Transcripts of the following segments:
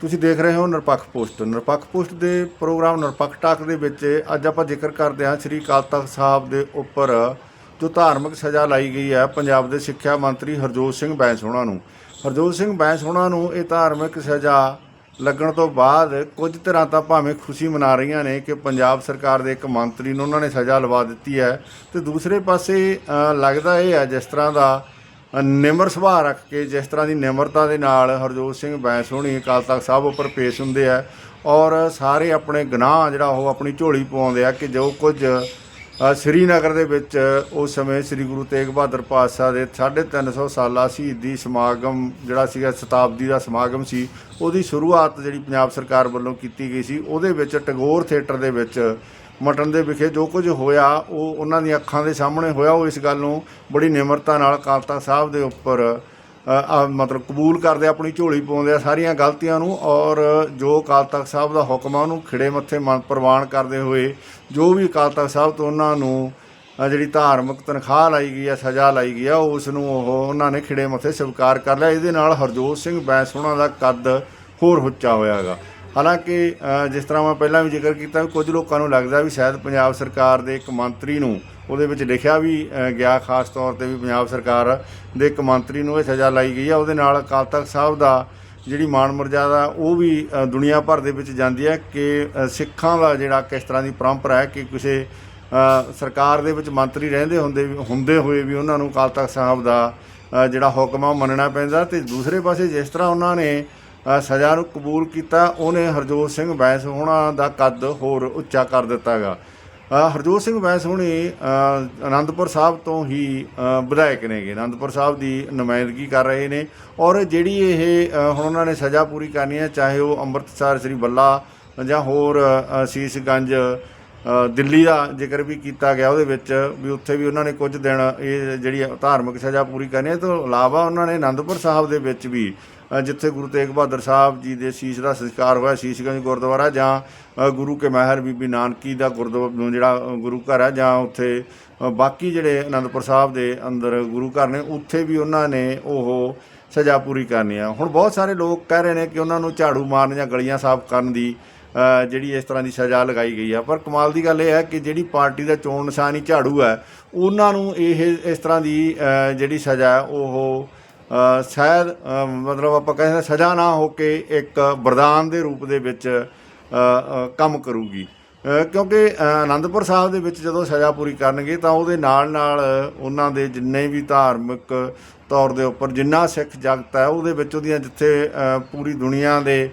ਤੁਸੀਂ ਦੇਖ ਰਹੇ ਹੋ ਨਿਰਪੱਖ ਪੋਸਟ। ਨਿਰਪੱਖ ਪੋਸਟ ਦੇ ਪ੍ਰੋਗਰਾਮ ਨਿਰਪੱਖ ਟਾਕ ਦੇ ਵਿੱਚ ਅੱਜ ਆਪਾਂ ਜ਼ਿਕਰ ਕਰਦੇ ਹਾਂ ਸ੍ਰੀ ਅਕਾਲ ਤਖਤ ਸਾਹਿਬ ਦੇ ਉੱਪਰ, ਜੋ ਧਾਰਮਿਕ ਸਜ਼ਾ ਲਾਈ ਗਈ ਹੈ ਪੰਜਾਬ ਦੇ ਸਿੱਖਿਆ ਮੰਤਰੀ ਹਰਜੋਤ ਸਿੰਘ ਬੈਂਸ ਹੋਣਾ ਨੂੰ। ਹਰਜੋਤ ਸਿੰਘ ਬੈਂਸ ਹੋਣਾ ਨੂੰ ਇਹ ਧਾਰਮਿਕ ਸਜ਼ਾ ਲੱਗਣ ਤੋਂ ਬਾਅਦ ਕੁਝ ਤਰ੍ਹਾਂ ਤਾਂ ਭਾਵੇਂ ਖੁਸ਼ੀ ਮਨਾ ਰਹੀਆਂ ਨੇ ਕਿ ਪੰਜਾਬ ਸਰਕਾਰ ਦੇ ਇੱਕ ਮੰਤਰੀ ਨੂੰ ਉਹਨਾਂ ਨੇ ਸਜ਼ਾ ਲਵਾ ਦਿੱਤੀ ਹੈ। ਤੇ ਦੂਸਰੇ ਪਾਸੇ ਲੱਗਦਾ ਇਹ ਹੈ ਜਿਸ ਤਰ੍ਹਾਂ ਦਾ ਨਿਮਰ ਸੁਭਾਅ ਰੱਖ ਕੇ ਜਿਸ ਤਰ੍ਹਾਂ ਦੀ ਨਿਮਰਤਾ ਦੇ ਨਾਲ ਹਰਜੋਤ ਸਿੰਘ ਬੈਂਸ ਹੋਣੀ, ਅਕਾਲ ਤਖਤ ਸਾਹਿਬ ਉੱਪਰ ਪੇਸ਼ ਹੁੰਦੇ ਆ ਔਰ ਸਾਰੇ ਆਪਣੇ ਗੁਨਾਹ ਜਿਹੜਾ ਉਹ ਆਪਣੀ ਝੋਲੀ ਪਵਾਉਂਦੇ ਆ ਕਿ ਜੋ ਕੁਝ ਸ੍ਰੀਨਗਰ ਦੇ ਵਿੱਚ ਉਸ ਸਮੇਂ ਸ੍ਰੀ ਗੁਰੂ ਤੇਗ ਬਹਾਦਰ ਪਾਤਸ਼ਾਹ ਦੇ 350 ਸਾਲਾ ਸ਼ਹੀਦੀ ਸਮਾਗਮ ਜਿਹੜਾ ਸੀਗਾ ਸ਼ਤਾਬਦੀ ਦਾ ਸਮਾਗਮ ਸੀ, ਉਹਦੀ ਸ਼ੁਰੂਆਤ ਜਿਹੜੀ ਪੰਜਾਬ ਸਰਕਾਰ ਵੱਲੋਂ ਕੀਤੀ ਗਈ ਸੀ, ਉਹਦੇ ਵਿੱਚ ਟੈਗੋਰ ਥੀਏਟਰ ਦੇ ਵਿੱਚ ਮਟਨ ਦੇ ਵਿਖੇ ਜੋ ਕੁਝ ਹੋਇਆ, ਉਹ ਉਹਨਾਂ ਦੀਆਂ ਅੱਖਾਂ ਦੇ ਸਾਹਮਣੇ ਹੋਇਆ। ਉਹ ਇਸ ਗੱਲ ਨੂੰ ਬੜੀ ਨਿਮਰਤਾ ਨਾਲ ਅਕਾਲ ਤਖਤ ਸਾਹਿਬ ਦੇ ਉੱਪਰ ਮਤਲਬ ਕਬੂਲ ਕਰਦੇ, ਆਪਣੀ ਝੋਲੀ ਪਾਉਂਦੇ ਆ ਸਾਰੀਆਂ ਗਲਤੀਆਂ ਨੂੰ ਔਰ ਜੋ ਅਕਾਲ ਤਖਤ ਸਾਹਿਬ ਦਾ ਹੁਕਮ ਆ, ਉਹਨੂੰ ਖਿੜੇ ਮੱਥੇ ਮਨ ਪ੍ਰਵਾਨ ਕਰਦੇ ਹੋਏ, ਜੋ ਵੀ ਅਕਾਲ ਤਖਤ ਸਾਹਿਬ ਤੋਂ ਉਹਨਾਂ ਨੂੰ ਜਿਹੜੀ ਧਾਰਮਿਕ ਤਨਖਾਹ ਲਾਈ ਗਈ ਆ, ਸਜ਼ਾ ਲਾਈ ਗਈ ਆ ਉਸ ਨੂੰ ਉਹ ਉਹਨਾਂ ਨੇ ਖਿੜੇ ਮੱਥੇ ਸਵੀਕਾਰ ਕਰ ਲਿਆ। ਇਹਦੇ ਨਾਲ ਹਰਜੋਤ ਸਿੰਘ ਬੈਂਸ ਉਹਨਾਂ ਦਾ ਕੱਦ ਹੋਰ ਉੱਚਾ ਹੋਇਆਗਾ। ਹਾਲਾਂਕਿ ਜਿਸ ਤਰ੍ਹਾਂ ਮੈਂ ਪਹਿਲਾਂ ਵੀ ਜ਼ਿਕਰ ਕੀਤਾ ਵੀ ਕੁਝ ਲੋਕਾਂ ਨੂੰ ਲੱਗਦਾ ਵੀ ਸ਼ਾਇਦ ਪੰਜਾਬ ਸਰਕਾਰ ਦੇ ਇੱਕ ਮੰਤਰੀ ਨੂੰ ਉਹਦੇ ਵਿੱਚ ਲਿਖਿਆ ਵੀ ਗਿਆ ਖਾਸ ਤੌਰ ਤੇ ਵੀ ਪੰਜਾਬ ਸਰਕਾਰ ਦੇ ਇੱਕ ਮੰਤਰੀ ਨੂੰ ਇਹ ਸਜ਼ਾ ਲਾਈ ਗਈ ਆ। ਉਹਦੇ ਨਾਲ ਅਕਾਲ ਤਖਤ ਸਾਹਿਬ ਦਾ ਜਿਹੜੀ ਮਾਣ ਮਰਜ਼ਾਦਾ ਉਹ ਵੀ ਦੁਨੀਆ ਭਰ ਦੇ ਵਿੱਚ ਜਾਂਦੀ ਹੈ ਕਿ ਸਿੱਖਾਂ ਦਾ ਜਿਹੜਾ ਕਿਸ ਤਰ੍ਹਾਂ ਦੀ ਪਰੰਪਰਾ ਹੈ ਕਿ ਕਿਸੇ ਸਰਕਾਰ ਦੇ ਵਿੱਚ ਮੰਤਰੀ ਰਹਿੰਦੇ ਹੁੰਦੇ ਵੀ, ਹੁੰਦੇ ਹੋਏ ਵੀ ਉਹਨਾਂ ਨੂੰ ਅਕਾਲ ਤਖਤ ਸਾਹਿਬ ਦਾ ਜਿਹੜਾ ਹੁਕਮ ਆ ਮੰਨਣਾ ਪੈਂਦਾ। ਤੇ ਦੂਸਰੇ ਪਾਸੇ ਜਿਸ ਤਰ੍ਹਾਂ ਉਹਨਾਂ ਨੇ ਸਜ਼ਾ ਨੂੰ ਕਬੂਲ ਕੀਤਾ ਉਹਨੇ ਹਰਜੋਤ ਸਿੰਘ ਬੈਂਸ ਹੋਣਾ ਦਾ ਕੱਦ ਹੋਰ ਉੱਚਾ ਕਰ ਦਿੱਤਾਗਾ ਹਰਜੋਤ ਸਿੰਘ ਬੈਂਸ ਹੋਣੀ ਅ, ਆਨੰਦਪੁਰ ਸਾਹਿਬ ਤੋਂ ਹੀ ਵਿਧਾਇਕ ਨੇਗੇ ਆਨੰਦਪੁਰ ਸਾਹਿਬ ਦੀ ਨੁਮਾਇੰਦਗੀ ਕਰ ਰਹੇ ਨੇ ਔਰ ਜਿਹੜੀ ਇਹ ਹੁਣ ਉਹਨਾਂ ਨੇ ਸਜ਼ਾ ਪੂਰੀ ਕਰਨੀ ਹੈ ਚਾਹੇ ਉਹ ਅੰਮ੍ਰਿਤਸਰ ਸ੍ਰੀ ਬੱਲਾ ਜਾਂ ਹੋਰ ਸੀਸਗੰਜ ਦਿੱਲੀ ਦਾ ਜ਼ਿਕਰ ਵੀ ਕੀਤਾ ਗਿਆ ਉਹਦੇ ਵਿੱਚ ਵੀ ਉੱਥੇ ਵੀ ਉਹਨਾਂ ਨੇ ਕੁਝ ਦਿਨ ਇਹ ਜਿਹੜੀ ਧਾਰਮਿਕ ਸਜ਼ਾ ਪੂਰੀ ਕਰਨੀ ਹੈ। ਇਸ ਤੋਂ ਇਲਾਵਾ ਉਹਨਾਂ ਨੇ ਆਨੰਦਪੁਰ ਸਾਹਿਬ ਦੇ ਵਿੱਚ ਵੀ ਜਿੱਥੇ ਗੁਰੂ ਤੇਗ ਬਹਾਦਰ ਸਾਹਿਬ ਜੀ ਦੇ ਸ਼ੀਸ਼ ਦਾ ਸੰਸਕਾਰ ਹੋਇਆ, ਸ਼ੀਸ਼ਗੰਜ ਗੁਰਦੁਆਰਾ ਜਾਂ ਗੁਰੂ ਕੇ ਮਹਿਰ ਬੀਬੀ ਨਾਨਕੀ ਦਾ ਗੁਰਦੁਆਰਾ ਜਿਹੜਾ ਗੁਰੂ ਘਰ ਹੈ ਜਾਂ ਉੱਥੇ ਬਾਕੀ ਜਿਹੜੇ ਆਨੰਦਪੁਰ ਸਾਹਿਬ ਦੇ ਅੰਦਰ ਗੁਰੂ ਘਰ ਨੇ, ਉੱਥੇ ਵੀ ਉਹਨਾਂ ਨੇ ਉਹ ਸਜ਼ਾ ਪੂਰੀ ਕਰਨੀ ਆ। ਹੁਣ ਬਹੁਤ ਸਾਰੇ ਲੋਕ ਕਹਿ ਰਹੇ ਨੇ ਕਿ ਉਹਨਾਂ ਨੂੰ ਝਾੜੂ ਮਾਰਨ ਜਾਂ ਗਲੀਆਂ ਸਾਫ਼ ਕਰਨ ਦੀ ਜਿਹੜੀ ਇਸ ਤਰ੍ਹਾਂ ਦੀ ਸਜ਼ਾ ਲਗਾਈ ਗਈ ਆ। ਪਰ ਕਮਾਲ ਦੀ ਗੱਲ ਇਹ ਹੈ ਕਿ ਜਿਹੜੀ ਪਾਰਟੀ ਦਾ ਚੋਣ ਨਿਸ਼ਾਨੀ ਝਾੜੂ ਹੈ ਉਹਨਾਂ ਨੂੰ ਇਹ ਇਸ ਤਰ੍ਹਾਂ ਦੀ ਜਿਹੜੀ ਸਜ਼ਾ ਹੈ ਉਹ ਸ਼ਾਇਦ ਮਤਲਬ ਆਪਾਂ ਕਹਿੰਦੇ ਸਜ਼ਾ ਨਾ ਹੋ ਕੇ ਇੱਕ ਵਰਦਾਨ ਦੇ ਰੂਪ ਦੇ ਵਿੱਚ ਕੰਮ ਕਰੂਗੀ। ਕਿਉਂਕਿ ਅ, ਆਨੰਦਪੁਰ ਸਾਹਿਬ ਦੇ ਵਿੱਚ ਜਦੋਂ ਸਜ਼ਾ ਪੂਰੀ ਕਰਨਗੇ ਤਾਂ ਉਹਦੇ ਨਾਲ ਨਾਲ ਉਹਨਾਂ ਦੇ ਜਿੰਨੇ ਵੀ ਧਾਰਮਿਕ ਤੌਰ ਦੇ ਉੱਪਰ ਜਿੰਨਾ ਸਿੱਖ ਜਗਤ ਹੈ ਉਹਦੇ ਵਿੱਚ ਉਹਦੀਆਂ ਜਿੱਥੇ ਪੂਰੀ ਦੁਨੀਆ ਦੇ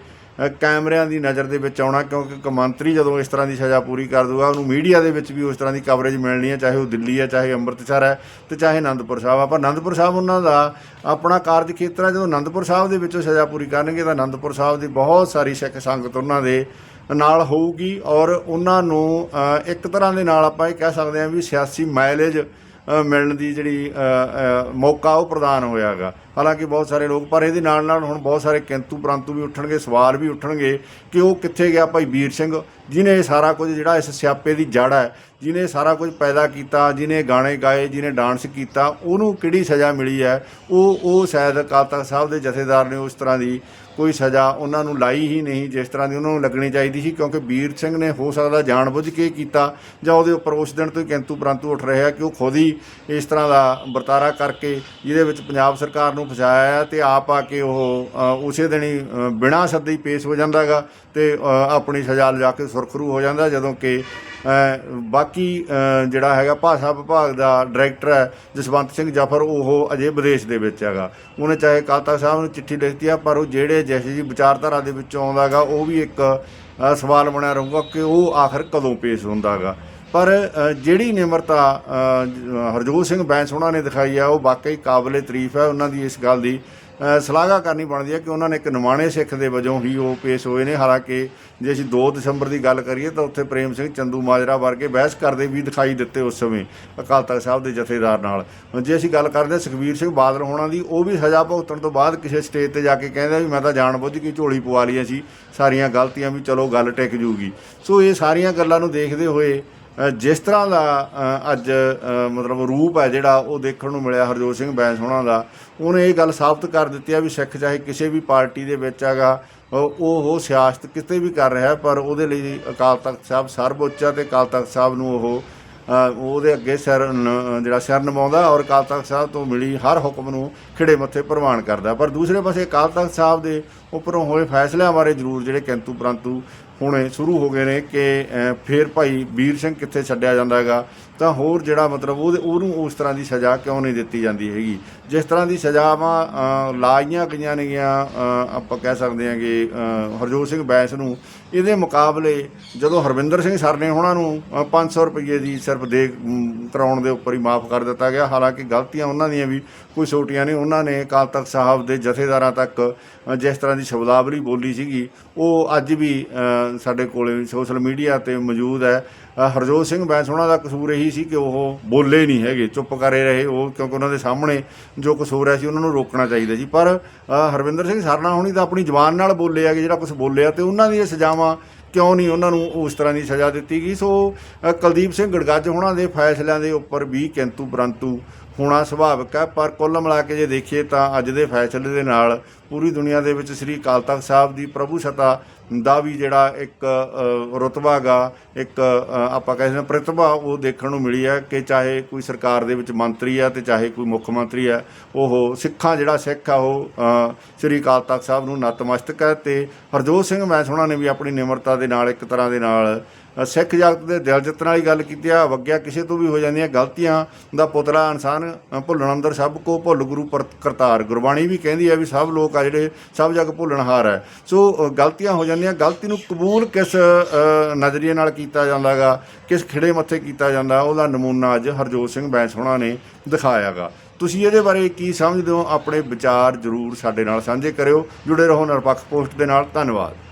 ਕੈਮਰਿਆਂ ਦੀ ਨਜ਼ਰ ਦੇ ਵਿੱਚ ਆਉਣਾ, ਕਿਉਂਕਿ ਇੱਕ ਮੰਤਰੀ ਜਦੋਂ ਇਸ ਤਰ੍ਹਾਂ ਦੀ ਸਜ਼ਾ ਪੂਰੀ ਕਰ ਦੂਗਾ, ਉਹਨੂੰ ਮੀਡੀਆ ਦੇ ਵਿੱਚ ਵੀ ਉਸ ਤਰ੍ਹਾਂ ਦੀ ਕਵਰੇਜ ਮਿਲਣੀ ਹੈ, ਚਾਹੇ ਉਹ ਦਿੱਲੀ ਹੈ, ਚਾਹੇ ਅੰਮ੍ਰਿਤਸਰ ਹੈ ਤੇ ਚਾਹੇ ਆਨੰਦਪੁਰ ਸਾਹਿਬ ਆ। ਪਰ ਆਨੰਦਪੁਰ ਸਾਹਿਬ ਉਹਨਾਂ ਦਾ ਆਪਣਾ ਕਾਰਜ ਖੇਤਰ ਹੈ ਜਦੋਂ ਆਨੰਦਪੁਰ ਸਾਹਿਬ ਦੇ ਵਿੱਚੋਂ ਸਜ਼ਾ ਪੂਰੀ ਕਰਨਗੇ ਤਾਂ ਆਨੰਦਪੁਰ ਸਾਹਿਬ ਦੀ ਬਹੁਤ ਸਾਰੀ ਸਿੱਖ ਸੰਗਤ ਉਹਨਾਂ ਦੇ ਨਾਲ ਹੋਊਗੀ ਔਰ ਉਹਨਾਂ ਨੂੰ ਇੱਕ ਤਰ੍ਹਾਂ ਦੇ ਨਾਲ ਆਪਾਂ ਇਹ ਕਹਿ ਸਕਦੇ ਹਾਂ ਵੀ ਸਿਆਸੀ ਮਾਈਲੇਜ ਮਿਲਣ ਦੀ ਜਿਹੜੀ ਮੌਕਾ ਉਹ ਪ੍ਰਦਾਨ ਹੋਇਆਗਾ। ਹਾਲਾਂਕਿ ਬਹੁਤ ਸਾਰੇ ਲੋਕ, ਪਰ ਇਹਦੇ ਨਾਲ ਨਾਲ ਹੁਣ ਬਹੁਤ ਸਾਰੇ ਕਿੰਤੂ ਪ੍ਰੰਤੂ ਵੀ ਉੱਠਣਗੇ, ਸਵਾਲ ਵੀ ਉੱਠਣਗੇ ਕਿ ਉਹ ਕਿੱਥੇ ਗਿਆ ਭਾਈ ਵੀਰ ਸਿੰਘ, ਜਿਨੇ ਇਹ ਸਾਰਾ ਕੁਝ ਜਿਹੜਾ ਇਸ ਸਿਆਪੇ ਦੀ ਜੜ ਹੈ, ਜਿਨੇ ਸਾਰਾ ਕੁਝ ਪੈਦਾ ਕੀਤਾ, ਜਿਨੇ ਗਾਣੇ ਗਾਏ, ਜਿਨੇ ਡਾਂਸ ਕੀਤਾ, ਉਹਨੂੰ ਕਿਹੜੀ ਸਜ਼ਾ ਮਿਲੀ ਹੈ? ਉਹ ਉਹ ਸ਼ਾਇਦ ਅਕਾਲ ਤਖਤ ਸਾਹਿਬ ਦੇ ਜਥੇਦਾਰ ਨੇ ਉਸ ਤਰ੍ਹਾਂ ਦੀ ਕੋਈ ਸਜ਼ਾ ਉਹਨਾਂ ਨੂੰ ਲਾਈ ਹੀ ਨਹੀਂ, ਜਿਸ ਤਰ੍ਹਾਂ ਦੀ ਉਹਨਾਂ ਨੂੰ ਲੱਗਣੀ ਚਾਹੀਦੀ ਸੀ, ਕਿਉਂਕਿ ਵੀਰ ਸਿੰਘ ਨੇ ਹੋ ਸਕਦਾ ਜਾਣਬੁੱਝ ਕੇ ਕੀਤਾ, ਜਾਂ ਉਹਦੇ ਉੱਪਰ ਉਸ ਦਿਨ ਤੋਂ ਹੀ ਕਿੰਤੂ ਪ੍ਰੰਤੂ ਉੱਠ ਰਿਹਾ ਕਿ ਉਹ ਖੁਦ ਹੀ ਇਸ ਤਰ੍ਹਾਂ ਦਾ ਵਰਤਾਰਾ ਕਰਕੇ ਜਿਹਦੇ ਵਿੱਚ ਪੰਜਾਬ ਸਰਕਾਰ ਨੂੰ ਫਸਾਇਆ ਹੈ ਤੇ ਆਪ ਆ ਕੇ ਉਹ ਉਸੇ ਦਿਨ ਹੀ ਬਿਨਾਂ ਸੱਦੇ ਹੀ ਪੇਸ਼ ਹੋ ਜਾਂਦਾਗਾ ਤੇ ਅ, ਆਪਣੀ ਸਜ਼ਾ ਲਿਜਾ ਕੇ ਸੁਰਖਰੂ ਹੋ ਜਾਂਦਾ ਜਦੋਂ ਕਿ ਬਾਕੀ ਜਿਹੜਾ ਹੈਗਾ ਭਾਸ਼ਾ ਵਿਭਾਗ ਦਾ ਡਾਇਰੈਕਟਰ ਹੈ ਜਸਵੰਤ ਸਿੰਘ ਜਾਫਰ ਉਹ ਅਜੇ ਵਿਦੇਸ਼ ਦੇ ਵਿੱਚ ਹੈਗਾ। ਉਹਨੇ ਚਾਹੇ ਕਾਲਤਾ ਸਾਹਿਬ ਨੂੰ ਚਿੱਠੀ ਲਿਖਤੀ ਆ ਪਰ ਉਹ ਜਿਹੜੇ ਜੈਸੀ ਜੀ ਵਿਚਾਰਧਾਰਾ ਦੇ ਵਿੱਚੋਂ ਆਉਂਦਾਗਾ ਉਹ ਵੀ ਇੱਕ ਸਵਾਲ ਬਣਿਆ ਰਹੂਗਾ ਕਿ ਉਹ ਆਖਰ ਕਦੋਂ ਪੇਸ਼ ਹੁੰਦਾਗਾ ਪਰ ਜਿਹੜੀ ਨਿਮਰਤਾ ਹਰਜੋਤ ਸਿੰਘ ਬੈਂਸ ਉਹਨਾਂ ਨੇ ਦਿਖਾਈ ਆ ਉਹ ਵਾਕਈ ਕਾਬਲੇ ਤਾਰੀਫ ਹੈ ਉਹਨਾਂ ਦੀ ਇਸ ਗੱਲ ਦੀ। ਅ, ਸ਼ਲਾਘਾ ਕਰਨੀ ਬਣਦੀ ਹੈ ਕਿ ਉਹਨਾਂ ਨੇ ਇੱਕ ਨਿਮਾਣੇ ਸਿੱਖ ਦੇ ਵਜੋਂ ਹੀ ਉਹ ਪੇਸ਼ ਹੋਏ ਨੇ। ਹਾਲਾਂਕਿ ਜੇ ਅਸੀਂ 2 ਦਸੰਬਰ ਦੀ ਗੱਲ ਕਰੀਏ ਤਾਂ ਉੱਥੇ ਪ੍ਰੇਮ ਸਿੰਘ ਚੰਦੂ ਮਾਜਰਾ ਵਰਗੇ ਬਹਿਸ ਕਰਦੇ ਵੀ ਦਿਖਾਈ ਦਿੱਤੇ ਉਸ ਸਮੇਂ ਅਕਾਲ ਤਖਤ ਸਾਹਿਬ ਦੇ ਜਥੇਦਾਰ ਨਾਲ। ਜੇ ਅਸੀਂ ਗੱਲ ਕਰਦੇ ਹਾਂ ਸੁਖਬੀਰ ਸਿੰਘ ਬਾਦਲ ਹੋਣਾ ਦੀ ਉਹ ਵੀ ਸਜ਼ਾ ਭੁਗਤਣ ਤੋਂ ਬਾਅਦ ਕਿਸੇ ਸਟੇਜ ਤੇ ਜਾ ਕੇ ਕਹਿੰਦਾ ਵੀ ਮੈਂ ਤਾਂ ਜਾਣ ਬੁੱਝ ਕੇ ਝੋਲੀ ਪਵਾ ਲਈਆਂ ਸੀ ਸਾਰੀਆਂ ਗਲਤੀਆਂ ਵੀ ਚਲੋ ਗੱਲ ਟਿਕ ਜੂਗੀ। ਸੋ ਇਹ ਸਾਰੀਆਂ ਗੱਲਾਂ ਨੂੰ ਦੇਖਦੇ ਹੋਏ ਜਿਸ ਤਰ੍ਹਾਂ ਦਾ ਅੱਜ ਮਤਲਬ ਰੂਪ ਹੈ ਜਿਹੜਾ ਉਹ ਦੇਖਣ ਨੂੰ ਮਿਲਿਆ ਹਰਜੋਤ ਸਿੰਘ ਬੈਂਸ ਹੋਣਾ ਦਾ, ਉਹਨੇ ਇਹ ਗੱਲ ਸਾਬਤ ਕਰ ਦਿੱਤੀ ਆ ਵੀ ਸਿੱਖ ਚਾਹੇ ਕਿਸੇ ਵੀ ਪਾਰਟੀ ਦੇ ਵਿੱਚ ਹੈਗਾ, ਉਹ ਉਹ ਸਿਆਸਤ ਕਿਤੇ ਵੀ ਕਰ ਰਿਹਾ, ਪਰ ਉਹਦੇ ਲਈ ਅਕਾਲ ਤਖਤ ਸਾਹਿਬ ਸਰਵਉੱਚ ਹੈ ਤੇ ਅਕਾਲ ਤਖਤ ਸਾਹਿਬ ਨੂੰ ਉਹ ਉਹਦੇ ਅੱਗੇ ਸਿਰ ਜਿਹੜਾ ਸਿਰ ਨਿਵਾਉਂਦਾ ਔਰ ਅਕਾਲ ਤਖਤ ਸਾਹਿਬ ਤੋਂ ਮਿਲੀ ਹਰ ਹੁਕਮ ਨੂੰ ਖਿੜੇ ਮੱਥੇ ਪ੍ਰਵਾਨ ਕਰਦਾ। ਪਰ ਦੂਸਰੇ ਪਾਸੇ ਅਕਾਲ ਤਖਤ ਸਾਹਿਬ ਦੇ ਉੱਪਰੋਂ ਹੋਏ ਫੈਸਲਿਆਂ ਬਾਰੇ ਜ਼ਰੂਰ ਜਿਹੜੇ ਕਿੰਤੂ ਪਰੰਤੂ ਹੋਣੇ ਸ਼ੁਰੂ ਹੋ ਗਏ ਨੇ ਕਿ ਅ, ਫੇਰ ਭਾਈ ਵੀਰ ਸਿੰਘ ਕਿੱਥੇ ਛੱਡਿਆ ਜਾਂਦਾ ਹੈਗਾ ਤਾਂ ਹੋਰ ਜਿਹੜਾ ਮਤਲਬ ਉਹਦੇ ਉਹਨੂੰ ਉਸ ਤਰ੍ਹਾਂ ਦੀ ਸਜ਼ਾ ਕਿਉਂ ਨਹੀਂ ਦਿੱਤੀ ਜਾਂਦੀ ਹੈਗੀ? ਜਿਸ ਤਰ੍ਹਾਂ ਦੀ ਸਜ਼ਾਵਾਂ ਲਾਈਆਂ ਗਈਆਂ ਨੇਗੀਆਂ ਆਪਾਂ ਕਹਿ ਸਕਦੇ ਹਾਂ ਕਿ ਹਰਜੋਤ ਸਿੰਘ ਬੈਂਸ ਨੂੰ ਇਹਦੇ ਮੁਕਾਬਲੇ ਜਦੋਂ ਹਰਵਿੰਦਰ ਸਿੰਘ ਸਰ ਨੇ ਉਹਨਾਂ ਨੂੰ ਅ, 500 ਰੁਪਏ ਦੀ ਸਿਰਫ ਦੇ ਕਰਾਉਣ ਦੇ ਉੱਪਰ ਹੀ ਮਾਫ ਕਰ ਦਿੱਤਾ ਗਿਆ। ਹਾਲਾਂਕਿ ਗਲਤੀਆਂ ਉਹਨਾਂ ਦੀਆਂ ਵੀ ਕੋਈ ਛੋਟੀਆਂ ਨਹੀਂ ਉਹਨਾਂ ਨੇ ਅਕਾਲ ਤਖਤ ਸਾਹਿਬ ਦੇ ਜਥੇਦਾਰਾਂ ਤੱਕ ਜਿਸ ਤਰ੍ਹਾਂ ਦੀ ਸ਼ਬਦਾਵਲੀ ਬੋਲੀ ਸੀਗੀ ਉਹ ਅੱਜ ਵੀ ਸਾਡੇ ਕੋਲੇ ਸੋਸ਼ਲ ਮੀਡੀਆ ਤੇ ਮੌਜੂਦ ਹੈ। ਹਰਜੋਤ ਸਿੰਘ ਬੈਂਸ ਉਹਨਾਂ ਦਾ ਕਸੂਰ ਇਹੀ ਸੀ ਕਿ ਉਹ ਬੋਲੇ ਨਹੀਂ ਹੈਗੇ ਚੁੱਪ ਕਰੇ ਰਹੇ ਉਹ ਕਿਉਂਕਿ ਉਹਨਾਂ ਦੇ ਸਾਹਮਣੇ ਜੋ ਕੁਝ ਹੋ ਰਿਹਾ ਸੀ, ਉਹਨਾਂ ਨੂੰ ਰੋਕਣਾ ਚਾਹੀਦਾ ਸੀ ਪਰ ਹਰਵਿੰਦਰ ਸਿੰਘ ਸਰਨਾ ਹੋਣੀ ਤਾਂ ਆਪਣੀ ਜ਼ੁਬਾਨ ਨਾਲ ਬੋਲੇ ਆ ਕਿ ਜਿਹੜਾ ਕੁਝ ਬੋਲਿਆ ਤੇ ਉਹਨਾਂ ਦੀਆਂ ਸਜ਼ਾਵਾਂ ਕਿਉਂ ਨਹੀਂ ਉਹਨਾਂ ਨੂੰ ਉਸ ਤਰ੍ਹਾਂ ਦੀ ਸਜ਼ਾ ਦਿੱਤੀ ਗਈ। ਸੋ ਕੁਲਦੀਪ ਸਿੰਘ ਗੜਗੱਜ ਹੋਣਾ ਦੇ ਫੈਸਲਿਆਂ ਦੇ ਉੱਪਰ ਵੀ ਕਿੰਤੂ ਪਰੰਤੂ ਹੋਣਾ ਸੁਭਾਵਿਕ ਹੈ। ਪਰ ਕੁੱਲ ਮਿਲਾ ਕੇ ਜੇ ਦੇਖੀਏ ਤਾਂ ਅੱਜ ਦੇ ਫੈਸਲੇ ਦੇ ਨਾਲ ਪੂਰੀ ਦੁਨੀਆ ਦੇ ਵਿੱਚ ਸ੍ਰੀ ਅਕਾਲ ਤਖਤ ਸਾਹਿਬ ਦੀ ਪ੍ਰਭੂ ਸਤਾ ਦਾ ਵੀ ਜਿਹੜਾ ਇੱਕ ਅ, ਰੁਤਬਾ ਗਾ ਇੱਕ ਅ, ਆਪਾਂ ਕਹਿੰਦੇ ਹਾਂ ਪ੍ਰਤਿਭਾ ਉਹ ਦੇਖਣ ਨੂੰ ਮਿਲੀ ਹੈ ਕਿ ਚਾਹੇ ਕੋਈ ਸਰਕਾਰ ਦੇ ਵਿੱਚ ਮੰਤਰੀ ਆ ਤੇ ਚਾਹੇ ਕੋਈ ਮੁੱਖ ਮੰਤਰੀ ਆ ਉਹ ਸਿੱਖਾਂ ਜਿਹੜਾ ਸਿੱਖ ਆ ਉਹ ਸ੍ਰੀ ਅਕਾਲ ਤਖਤ ਸਾਹਿਬ ਨੂੰ ਨਤਮਸਤਕ ਹੈ ਤੇ ਹਰਜੋਤ ਸਿੰਘ ਮੈਸ ਹੋਣਾ ਨੇ ਵੀ ਆਪਣੀ ਨਿਮਰਤਾ ਦੇ ਨਾਲ ਇੱਕ ਤਰ੍ਹਾਂ ਦੇ ਨਾਲ ਸਿੱਖ ਜਗਤ ਦੇ ਦਿਲ ਜਿੱਤਣ ਵਾਲੀ ਗੱਲ ਕੀਤੀ ਆ, ਵਗਿਆ ਕਿਸੇ ਤੋਂ ਵੀ ਹੋ ਜਾਂਦੀਆਂ ਗਲਤੀਆਂ ਦਾ ਪੁਤਲਾ ਇਨਸਾਨ ਭੁੱਲਣ ਅੰਦਰ ਸਭ ਕੋ ਭੁੱਲ ਗੁਰੂ ਪਰ- ਕਰਤਾਰ। ਗੁਰਬਾਣੀ ਵੀ ਕਹਿੰਦੀ ਹੈ ਵੀ ਸਭ ਲੋਕ ਆ ਜਿਹੜੇ ਸਭ ਜਗ ਭੁੱਲਣਹਾਰ ਹੈ। ਸੋ ਗਲਤੀਆਂ ਹੋ ਜਾਂਦੀਆਂ, ਗਲਤੀ ਨੂੰ ਕਬੂਲ ਕਿਸ ਨਜ਼ਰੀਏ ਨਾਲ ਕੀਤਾ ਜਾਂਦਾਗਾ, ਕਿਸ ਖਿੜੇ ਮੱਥੇ ਕੀਤਾ ਜਾਂਦਾ, ਉਹਦਾ ਨਮੂਨਾ ਅੱਜ ਹਰਜੋਤ ਸਿੰਘ ਬੈਂਸ ਹੋਣਾ ਨੇ ਦਿਖਾਇਆਗਾ। ਤੁਸੀਂ ਇਹਦੇ ਬਾਰੇ ਕੀ ਸਮਝਦੇ ਹੋ? ਆਪਣੇ ਵਿਚਾਰ ਜ਼ਰੂਰ ਸਾਡੇ ਨਾਲ ਸਾਂਝੇ ਕਰਿਓ। ਜੁੜੇ ਰਹੋ ਨਿਰਪੱਖ ਪੋਸਟ ਦੇ ਨਾਲ। ਧੰਨਵਾਦ।